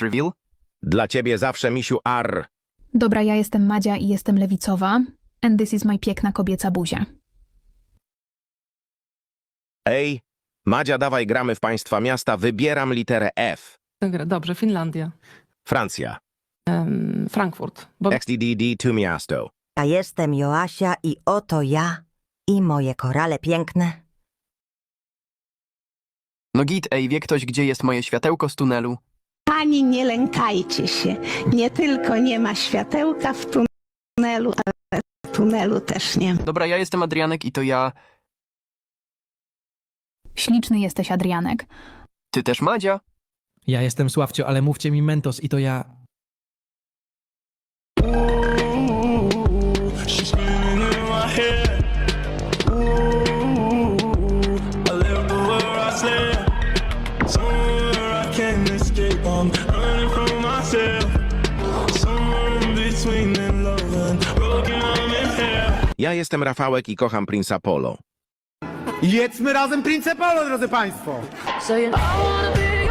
Reveal? Dla ciebie zawsze misiu ar. Dobra, ja jestem Madzia i jestem lewicowa. And this is my piękna kobieca buzia. Ej, Madzia, dawaj gramy w państwa miasta, wybieram literę F. Dobra, dobrze, Finlandia. Francja. Em, Frankfurt. Bo XDDD to miasto. Ja jestem Joasia i oto ja i moje korale piękne. No git, ej, wie ktoś, gdzie jest moje światełko z tunelu? Pani, nie lękajcie się. Nie tylko nie ma światełka w tunelu, ale w tunelu też nie ma. Dobra, ja jestem Adrianek i to ja... Śliczny jesteś, Adrianek. Ty też Madzia? Ja jestem Sławcio, ale mówcie mi Mentos i to ja... escape. I'm running from myself. Somewhere in between and love and broken I'm in hell. Ja jestem Rafałek i kocham Prince Polo. Jedzmy razem Prince Polo, drodzy Państwo! I wanna be